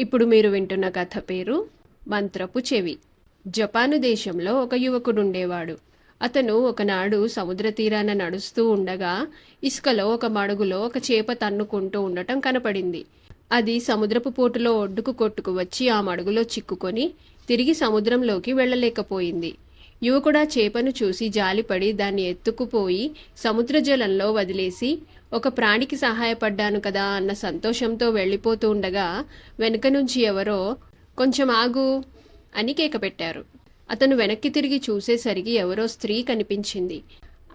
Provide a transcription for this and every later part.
ఇప్పుడు మీరు వింటున్న కథ పేరు మంత్రపు చెవి. జపాను దేశంలో ఒక యువకుడు ఉండేవాడు అతను ఒకనాడు సముద్ర తీరాన నడుస్తూ ఉండగా ఇసుకలో ఒక మడుగులో ఒక చేప తన్నుకుంటూ ఉండటం కనపడింది. అది సముద్రపు పోటులో ఒడ్డుకు కొట్టుకు వచ్చి ఆ మడుగులో చిక్కుకొని తిరిగి సముద్రంలోకి వెళ్ళలేకపోయింది. యువకుడా చేపను చూసి జాలిపడి దాన్ని ఎత్తుకుపోయి సముద్ర జలంలో వదిలేసి ఒక ప్రాణికి సహాయపడ్డాను కదా అన్న సంతోషంతో వెళ్ళిపోతూ ఉండగా వెనుక నుంచి ఎవరో కొంచెం ఆగు అని కేకపెట్టారు అతను వెనక్కి తిరిగి చూసేసరికి ఎవరో స్త్రీ కనిపించింది.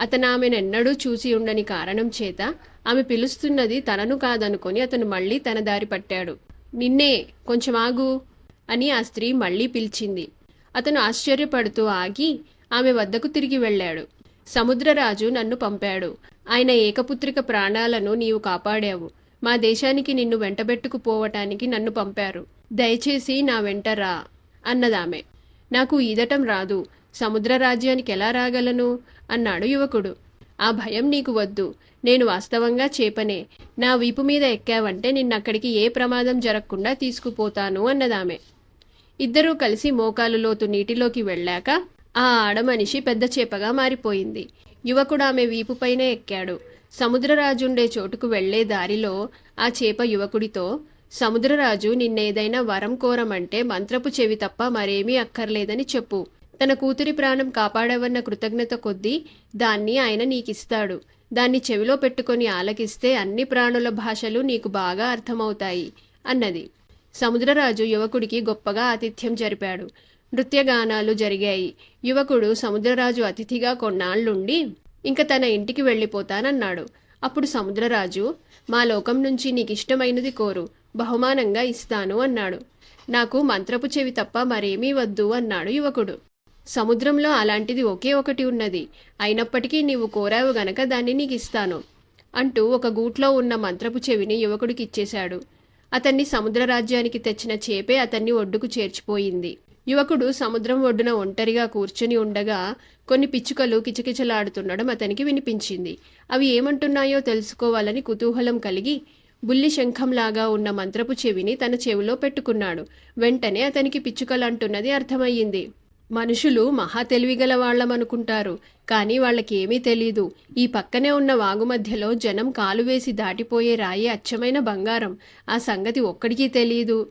అతను ఆమెనెన్నడూ చూసి ఉండని కారణం చేత ఆమె పిలుస్తున్నది తనను కాదనుకొని అతను మళ్ళీ తన దారి పట్టాడు. నిన్నే కొంచెం ఆగు అని ఆ స్త్రీ మళ్ళీ పిలిచింది. అతను ఆశ్చర్యపడుతూ ఆగి ఆమె వద్దకు తిరిగి వెళ్ళాడు. సముద్రరాజు నన్ను పంపాడు. ఆయన ఏకపుత్రిక ప్రాణాలను నీవు కాపాడావు. మా దేశానికి నిన్ను వెంటబెట్టుకుపోవటానికి నన్ను పంపారు. దయచేసి నా వెంట రా అన్నదామె. నాకు ఈదటం రాదు. సముద్ర రాజ్యానికి ఎలా రాగలను? అన్నాడు యువకుడు. ఆ భయం నీకు వద్దు. నేను వాస్తవంగా చేపనే. నా వీపు మీద ఎక్కావంటే నిన్నక్కడికి ఏ ప్రమాదం జరగకుండా తీసుకుపోతాను అన్నదామె. ఇద్దరూ కలిసి మోకాలు లోతు నీటిలోకి వెళ్ళాక ఆ ఆడమనిషి పెద్ద చేపగా మారిపోయింది. యువకుడు ఆమె వీపుపైనే ఎక్కాడు. సముద్రరాజుండే చోటుకు వెళ్ళే దారిలో ఆ చేప యువకుడితో సముద్రరాజు నిన్నేదైనా వరం కోరమంటే మంత్రపు చెవి తప్ప మరేమీ అక్కర్లేదని చెప్పు. తన కూతురి ప్రాణం కాపాడవన్న కృతజ్ఞత కొద్దీ దాన్ని ఆయన నీకిస్తాడు. దాన్ని చెవిలో పెట్టుకొని ఆలకిస్తే అన్ని ప్రాణుల భాషలు నీకు బాగా అర్థమవుతాయి అన్నది. సముద్రరాజు యువకుడికి గొప్పగా ఆతిథ్యం జరిపాడు. నృత్యగానాలు జరిగాయి. యువకుడు సముద్రరాజు అతిథిగా కొన్నాళ్ళుండి ఇంక తన ఇంటికి వెళ్ళిపోతానన్నాడు. అప్పుడు సముద్రరాజు మా లోకం నుంచి నీకిష్టమైనది కోరు బహుమానంగా ఇస్తాను అన్నాడు. నాకు మంత్రపు చెవి తప్ప మరేమీ వద్దు అన్నాడు యువకుడు. సముద్రంలో అలాంటిది ఒకే ఒకటి ఉన్నది. అయినప్పటికీ నీవు కోరావు గనక దాన్ని నీకు ఇస్తాను అంటూ ఒక గూట్లో ఉన్న మంత్రపు చెవిని యువకుడికి ఇచ్చేశాడు అతన్ని సముద్ర రాజ్యానికి తెచ్చిన చేపే అతన్ని ఒడ్డుకు చేర్చిపోయింది. యువకుడు సముద్రం ఒడ్డున ఒంటరిగా కూర్చుని ఉండగా కొన్ని పిచ్చుకలు కిచకిచలాడుతుండడం అతనికి వినిపించింది. అవి ఏమంటున్నాయో తెలుసుకోవాలని కుతూహలం కలిగి బుల్లి శంఖంలాగా ఉన్న మంత్రపు చెవిని తన చెవిలో పెట్టుకున్నాడు. వెంటనే అతనికి పిచ్చుకలంటున్నది అర్థమయ్యింది. మనుషులు మహా తెలివిగల వాళ్ళమనుకుంటారు కానీ వాళ్ళకేమీ తెలీదు. ఈ పక్కనే ఉన్న వాగు మధ్యలో జనం కాలు వేసి దాటిపోయే రాయి అచ్చమైన బంగారం. ఆ సంగతి ఒక్కడికి తెలియదు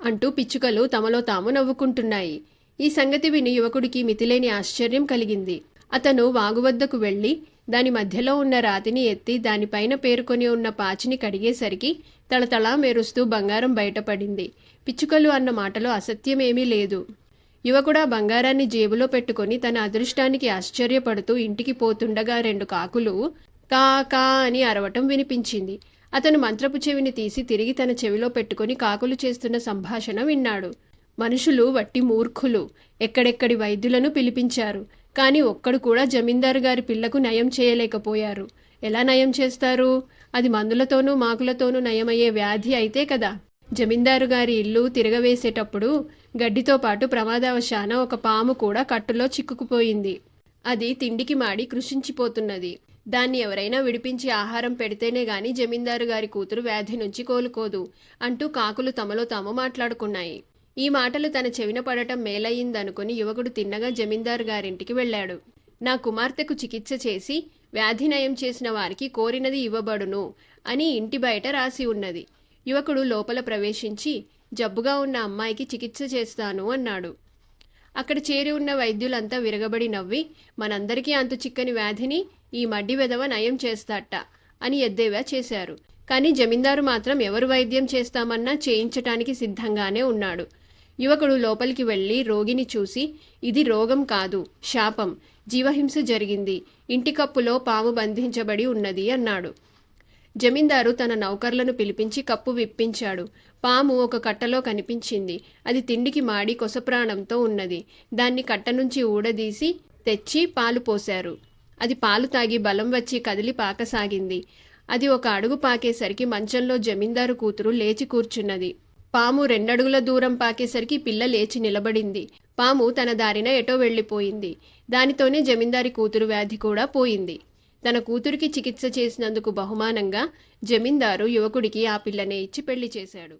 అంటూ పిచ్చుకలు తమలో తాము నవ్వుకుంటున్నాయి. ఈ సంగతి విని యువకుడికి మితిలేని ఆశ్చర్యం కలిగింది. అతను వాగు వద్దకు వెళ్ళి దాని మధ్యలో ఉన్న రాతిని ఎత్తి దానిపైన పేరుకొని ఉన్న పాచిని కడిగేసరికి తళతళా మెరుస్తూ బంగారం బయటపడింది. పిచ్చుకలు అన్న మాటలో అసత్యమేమీ లేదు. యువకుడు ఆ బంగారాన్ని జేబులో పెట్టుకొని తన అదృష్టానికి ఆశ్చర్యపడుతూ ఇంటికి పోతుండగా రెండు కాకులు కా కా అని అరవటం వినిపించింది. అతను మంత్రపు చెవిని తీసి తిరిగి తన చెవిలో పెట్టుకొని కాకులు చేస్తున్న సంభాషణ విన్నాడు. మనుషులు వట్టి మూర్ఖులు. ఎక్కడెక్కడి వైద్యులను పిలిపించారు. కానీ ఒక్కడు కూడా జమీందారు గారి పిల్లకు నయం చేయలేకపోయారు. ఎలా నయం చేస్తారు? అది మందులతోనూ మాకులతోనూ నయమయ్యే వ్యాధి అయితే కదా. జమీందారు గారి ఇల్లు తిరగవేసేటప్పుడు గడ్డితో పాటు ప్రమాదవశాన ఒక పాము కూడా కట్టులో చిక్కుకుపోయింది. అది తిండికి మాడి కృషించిపోతున్నది. దాన్ని ఎవరైనా విడిపించి ఆహారం పెడితేనే గాని జమీందారు గారి కూతురు వ్యాధి నుంచి కోలుకోదు అంటూ కాకులు తమలో తాము మాట్లాడుకున్నాయి. ఈ మాటలు తన చెవిన పడటం మేలయ్యిందనుకుని యువకుడు తిన్నగా జమీందారు గారింటికి వెళ్ళాడు. నా కుమార్తెకు చికిత్స చేసి వ్యాధి నయం చేసిన వారికి కోరినది ఇవ్వబడును అని ఇంటి బయట రాసి ఉన్నది. యువకుడు లోపల ప్రవేశించి జబ్బుగా ఉన్న అమ్మాయికి చికిత్స చేస్తాను అన్నాడు. అక్కడ చేరి ఉన్న వైద్యులంతా విరగబడి నవ్వి మనందరికీ అంతు చిక్కని వ్యాధిని ఈ మడ్డి వెధవ నయం చేస్తాట అని ఎద్దేవా చేశారు. కానీ జమీందారు మాత్రం ఎవరు వైద్యం చేస్తామన్నా చేయించటానికి సిద్ధంగానే ఉన్నాడు. యువకుడు లోపలికి వెళ్ళి రోగిని చూసి ఇది రోగం కాదు శాపం జీవహింస జరిగింది ఇంటి కప్పులో పాము బంధించబడి ఉన్నది అన్నాడు. జమీందారు తన నౌకర్లను పిలిపించి కప్పు విప్పించాడు. పాము ఒక కట్టలో కనిపించింది. అది తిండికి మాడి కొసప్రాణంతో ఉన్నది. దాన్ని కట్ట నుంచి ఊడదీసి తెచ్చి పాలు పోశారు. అది పాలు తాగి బలం వచ్చి కదిలి పాకసాగింది. అది ఒక అడుగు పాకేసరికి మంచంలో జమీందారు కూతురు లేచి కూర్చున్నది. పాము రెండడుగుల దూరం పాకేసరికి పిల్ల లేచి నిలబడింది. పాము తన దారిన ఎటో వెళ్ళిపోయింది. దానితోనే జమీందారి కూతురు వ్యాధి కూడా పోయింది. తన కూతురికి చికిత్స చేసినందుకు బహుమానంగా జమీందారు యువకుడికి ఆ పిల్లనే ఇచ్చి పెళ్ళి చేశాడు.